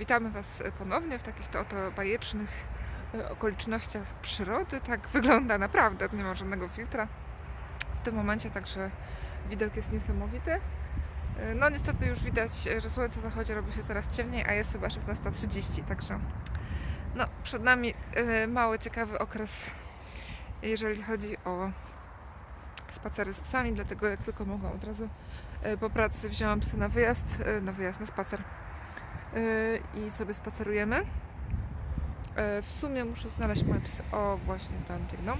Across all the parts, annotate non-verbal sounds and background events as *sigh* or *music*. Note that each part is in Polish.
Witamy Was ponownie w takich to oto bajecznych e, okolicznościach przyrody. Tak wygląda naprawdę, nie ma żadnego filtra w tym momencie, także widok jest niesamowity. E, No niestety już widać, e, że słońce zachodzi, robi się coraz ciemniej, a jest chyba 16.30, także no, przed nami mały, ciekawy okres, jeżeli chodzi o spacery z psami, dlatego jak tylko mogłam od razu po pracy wzięłam psy na wyjazd, na wyjazd, na spacer i sobie spacerujemy. E, W sumie muszę znaleźć moje psy. O, właśnie tam biegną.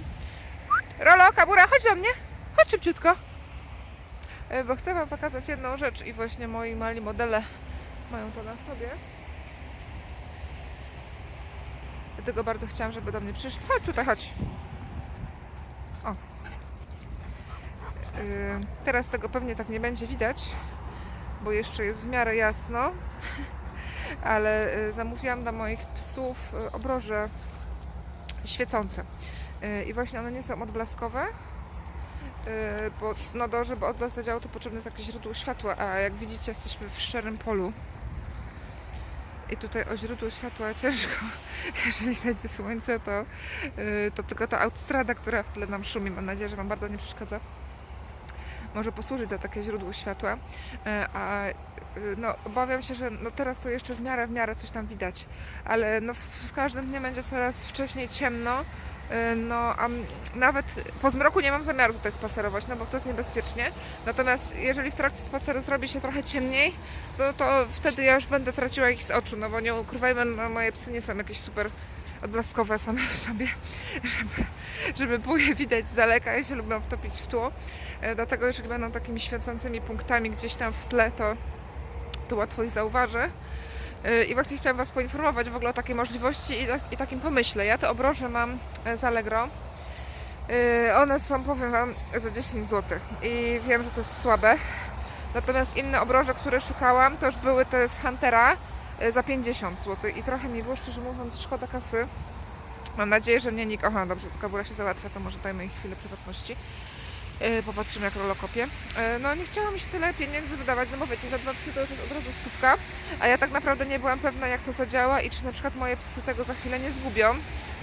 Rolo, Kabura, chodź do mnie! Chodź szybciutko! E, Bo chcę Wam pokazać jedną rzecz i właśnie moi mali modele mają to na sobie. Dlatego bardzo chciałam, żeby do mnie przyszli. Chodź tutaj, chodź. O. Teraz tego pewnie tak nie będzie widać, bo jeszcze jest w miarę jasno. Ale y, zamówiłam dla moich psów y, obroże świecące. Y, I właśnie one nie są odblaskowe, bo no do, żeby odblask zadziałał, to potrzebne jest jakieś źródło światła, a jak widzicie jesteśmy w szczerym polu. I tutaj o źródło światła *laughs* ciężko, jeżeli zajdzie słońce, to, to tylko ta autostrada, która w tle nam szumi, mam nadzieję, że Wam bardzo nie przeszkadza, może posłużyć za takie źródło światła. A no, obawiam się, że no teraz to jeszcze w miarę, w miarę coś tam widać, ale no, każdym dniem będzie coraz wcześniej ciemno. y, No, a nawet po zmroku nie mam zamiaru tutaj spacerować, no bo to jest niebezpiecznie. Natomiast jeżeli w trakcie spaceru zrobi się trochę ciemniej, to, to wtedy ja już będę traciła ich z oczu, no bo nie ukrywajmy, no, moje psy nie są jakieś super odblaskowe same w sobie, *laughs* żeby, żeby było je widać z daleka i się lubią wtopić w tło. E, Dlatego jeżeli będą takimi świecącymi punktami gdzieś tam w tle, to, to łatwo ich zauważy. I właśnie chciałam Was poinformować w ogóle o takiej możliwości i, i takim pomyśle. Ja te obroże mam e, z Allegro. E, One są, powiem Wam, za 10 zł. I wiem, że to jest słabe. Natomiast inne obroże, które szukałam, to już były te z Huntera e, za 50 zł. I trochę mi było, szczerze mówiąc, szkoda kasy. Mam nadzieję, że mnie nikt... Aha, dobrze, to kabura się załatwia, to może dajmy jej chwilę prywatności. E, Popatrzymy, jak Rolo kopie. No nie chciało mi się tyle pieniędzy wydawać, no bo wiecie, za dwa psy to już jest od razu stówka, a ja tak naprawdę nie byłam pewna, jak to zadziała i czy na przykład moje psy tego za chwilę nie zgubią,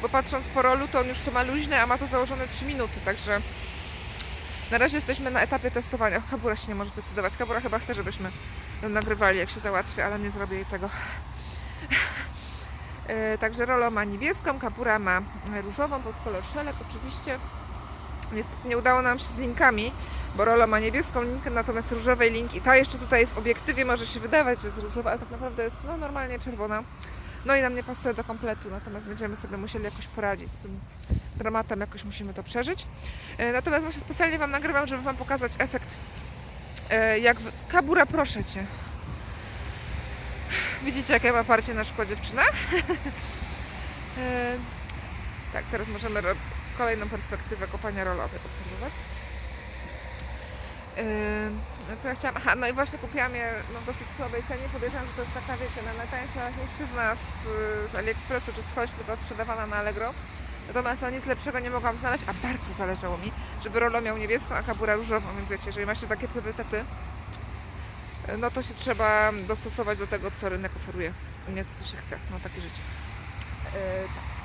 bo patrząc po rolu, to on już to ma luźne, a ma to założone 3 minuty, także na razie jesteśmy na etapie testowania. Kabura się nie może zdecydować. Kabura chyba chce, żebyśmy nagrywali, jak się załatwi, ale nie zrobię jej tego. *laughs* E, Także Rolo ma niebieską, Kabura ma różową pod kolor szelek oczywiście. Niestety nie udało nam się z linkami, bo Rolo ma niebieską linkę, natomiast różowej linki. Ta jeszcze tutaj w obiektywie może się wydawać, że jest różowa, ale tak naprawdę jest no, normalnie czerwona. No i nam nie pasuje do kompletu, natomiast będziemy sobie musieli jakoś poradzić z tym dramatem, jakoś musimy to przeżyć. E, Natomiast właśnie specjalnie Wam nagrywam, żeby Wam pokazać efekt. e, Jak. Kabura, proszę Cię. Widzicie, jakie ma parcie na szkło dziewczyna? *laughs* Tak, teraz możemy kolejną perspektywę kopania rolowej obserwować. Yy, no co ja chciałam? Aha, no i właśnie kupiłam je no, w dosyć słabej cenie. Podejrzewam, że to jest taka, wiecie, na najtańsza chińszczyzna z, z AliExpressu czy skądś, tylko sprzedawana na Allegro. Natomiast no, nic lepszego nie mogłam znaleźć, a bardzo zależało mi, żeby Rolo miał niebieską, a Kabura różową, więc wiecie, jeżeli macie takie priorytety, no to się trzeba dostosować do tego, co rynek oferuje. Nie to, co się chce. No takie życie. Yy, tak.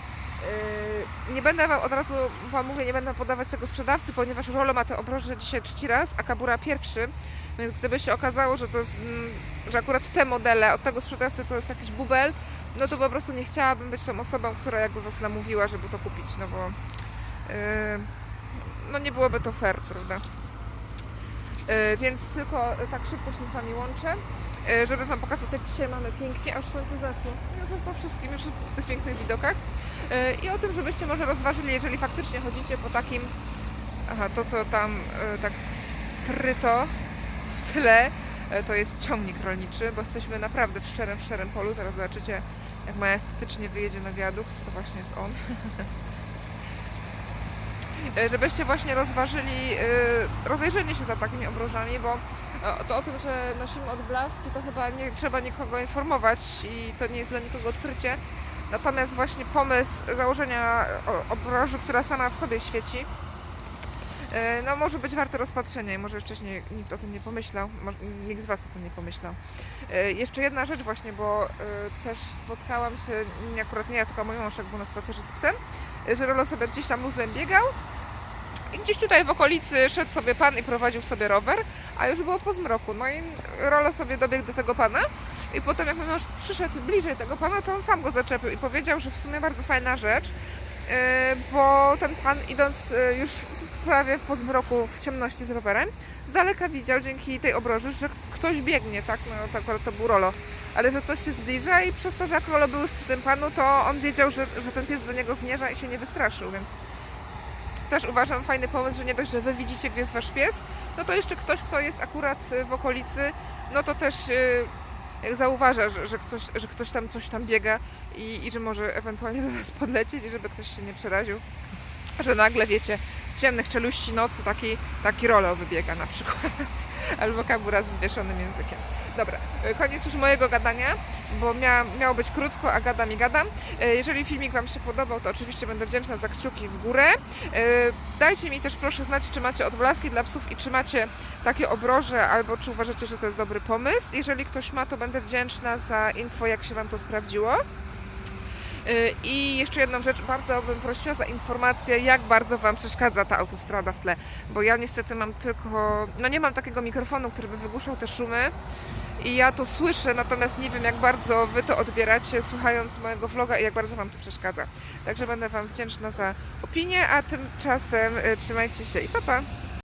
Yy, nie będę wam od razu wam mówię, nie będę podawać tego sprzedawcy, ponieważ Rolo ma te obroże dzisiaj trzeci raz, a Kabura pierwszy. Więc gdyby się okazało, że to jest, mm, że akurat te modele od tego sprzedawcy to jest jakiś bubel, no to po prostu nie chciałabym być tą osobą, która jakby was namówiła, żeby to kupić, no bo yy, no nie byłoby to fair, prawda? Yy, więc tylko tak szybko się z wami łączę, żeby wam pokazać, jak dzisiaj mamy pięknie, aż słońce zaszło. Już po wszystkim, już po tych pięknych widokach. E, i o tym, żebyście może rozważyli, jeżeli faktycznie chodzicie po takim, aha, to co tam e, tak tryto w tyle, e, to jest ciągnik rolniczy, bo jesteśmy naprawdę w szczerym, w szczerym polu, zaraz zobaczycie, jak majestatycznie wyjedzie na wiadukt, to właśnie jest on. *laughs* E, Żebyście właśnie rozważyli, e, rozejrzenie się za takimi obrożami, bo e, to o tym, że nosimy odblaski, to chyba nie trzeba nikogo informować i to nie jest dla nikogo odkrycie. Natomiast właśnie pomysł założenia obroży, która sama w sobie świeci, No może być warte rozpatrzenia i może wcześniej nikt o tym nie pomyślał, nikt z Was o tym nie pomyślał. E, Jeszcze jedna rzecz właśnie, bo e, też spotkałam się, nie akurat nie ja, tylko mój mąż jak był na spacerze z psem, e, że Rolo sobie gdzieś tam luzem biegał i gdzieś tutaj w okolicy szedł sobie pan i prowadził sobie rower, a już było po zmroku. No i Rolo sobie dobiegł do tego pana i potem jak mój mąż przyszedł bliżej tego pana, to on sam go zaczepił i powiedział, że w sumie bardzo fajna rzecz, bo ten pan idąc yy, już prawie po zmroku w ciemności z rowerem, z daleka widział dzięki tej obroży, że ktoś biegnie, tak, no to akurat to był Rolo, ale że coś się zbliża i przez to, że jak Rolo był już przy tym panu, to on wiedział, że, że ten pies do niego zmierza i się nie wystraszył, więc też uważam fajny pomysł, że nie dość, że wy widzicie, gdzie jest wasz pies, no to jeszcze ktoś, kto jest akurat y, w okolicy, no to też zauważa, że, że, ktoś, że ktoś tam coś tam biega i, i że może ewentualnie do nas podlecieć i żeby ktoś się nie przeraził. Że nagle, wiecie, ciemnych czeluści nocy taki, taki rolo wybiega na przykład. *laughs* Albo kabura z wywieszonym językiem. Dobra, y, koniec już mojego gadania, bo mia, miało być krótko, a gadam i gadam. Y, Jeżeli filmik Wam się podobał, to oczywiście będę wdzięczna za kciuki w górę. Y, Dajcie mi też proszę znać, czy macie odblaski dla psów i czy macie takie obroże, albo czy uważacie, że to jest dobry pomysł. Jeżeli ktoś ma, to będę wdzięczna za info, jak się Wam to sprawdziło. Y, I jeszcze jedną rzecz, bardzo bym prosiła za informację, jak bardzo Wam przeszkadza ta autostrada w tle, bo ja niestety mam tylko, no nie mam takiego mikrofonu, który by wygłuszał te szumy i ja to słyszę, natomiast nie wiem, jak bardzo Wy to odbieracie, słuchając mojego vloga i jak bardzo Wam to przeszkadza. Także będę Wam wdzięczna za opinię, a tymczasem y, trzymajcie się i pa pa!